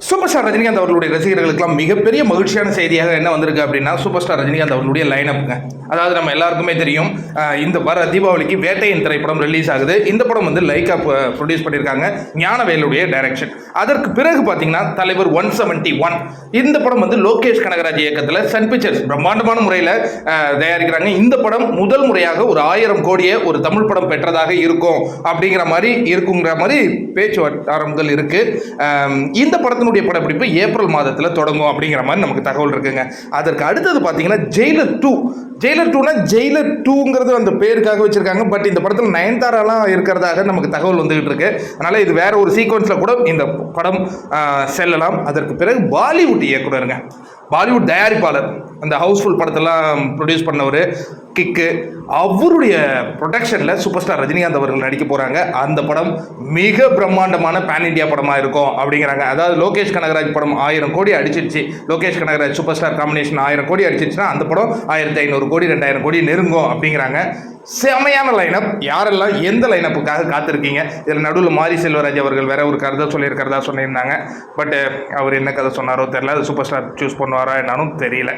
Super star Rajinikanth அவர்களுடைய ரசிகர்களுக்கெல்லாம் மிகப்பெரிய மகிழ்ச்சியான செய்தியாக என்ன வந்திருக்கு அப்படின்னா சூப்பர் ஸ்டார் ரஜினிகாந்த் அவர்களுடைய லைனப்புங்க அதாவது நம்ம எல்லாருக்குமே தெரியும் இந்த வர தீபாவளிக்கு வேட்டையின் திரைப்படம் ரிலீஸ் ஆகுது. இந்த படம் வந்து லைக்கா ப்ரொடியூஸ் பண்ணியிருக்காங்க ஞானவேலுடைய டைரக்ஷன் அதற்கு பிறகு பார்த்தீங்கன்னா தலைவர் ஒன் செவன்ட்டி ஒன் இந்த படம் வந்து லோகேஷ் கனகராஜ் இயக்கத்தில் சன் பிக்சர்ஸ் பிரம்மாண்டமான முறையில் தயாரிக்கிறாங்க. இந்த படம் முதல் முறையாக ஒரு ஆயிரம் கோடியை ஒரு தமிழ் படம் பெற்றதாக இருக்கும் அப்படிங்கிற மாதிரி இருக்குங்கிற மாதிரி பேச்சு வட்டாரங்கள் இருக்கு இந்த படத்தினுடைய படப்பிடிப்பு ஏப்ரல் மாதத்தில் தொடங்கும் அப்படிங்கிற மாதிரி நமக்கு தகவல் இருக்குங்க. அதற்கு அடுத்தது பார்த்தீங்கன்னா ஜெயிலர் டூ ஜெயிலர் டூனா ஜெயிலர் டூங்கிறது அந்த பேருக்காக வச்சிருக்காங்க. பட் இந்த படத்தில் நயன்தாராலாம் இருக்கிறதாக நமக்கு தகவல் வந்துகிட்டு இருக்கு. அதனால இது வேற ஒரு சீக்வன்ஸில் கூட இந்த படம் செல்லலாம். அதற்கு பிறகு பாலிவுட் இயக்குனருங்க. பாலிவுட் தயாரிப்பாளர். அந்த ஹவுஸ்ஃபுல் படத்தெல்லாம் ப்ரொடியூஸ் பண்ணவர் கிக்கு அவருடைய ப்ரொடக்ஷனில் சூப்பர் ஸ்டார் ரஜினிகாந்த் அவர்கள் நடிக்க போகிறாங்க அந்த படம் மிக பிரம்மாண்டமான பேன் இண்டியா படமாக இருக்கும் அப்படிங்கிறாங்க. அதாவது லோகேஷ் கனகராஜ் படம் ஆயிரம் கோடி அடிச்சிருச்சு. Lokesh Kanagaraj super star combination ஆயிரம் கோடி அடிச்சிருச்சுன்னா அந்த படம் ஆயிரத்தி ஐநூறு கோடி ரெண்டாயிரம் கோடி நெருங்கும் அப்படிங்கிறாங்க. செமையான லைனப் யாரெல்லாம் எந்த லைனப்புக்காக காத்திருக்கீங்க? இதில் நடுவில் மாரி செல்வராஜ் அவர்கள் வேற ஒரு கதை சொல்லியிருக்கிறதா சொல்லியிருந்தாங்க பட் அவர் என்ன கதை சொன்னாரோ தெரியல. அது சூப்பர் ஸ்டார் சூஸ் பண்ணுவாரா என்னாலும் தெரியல.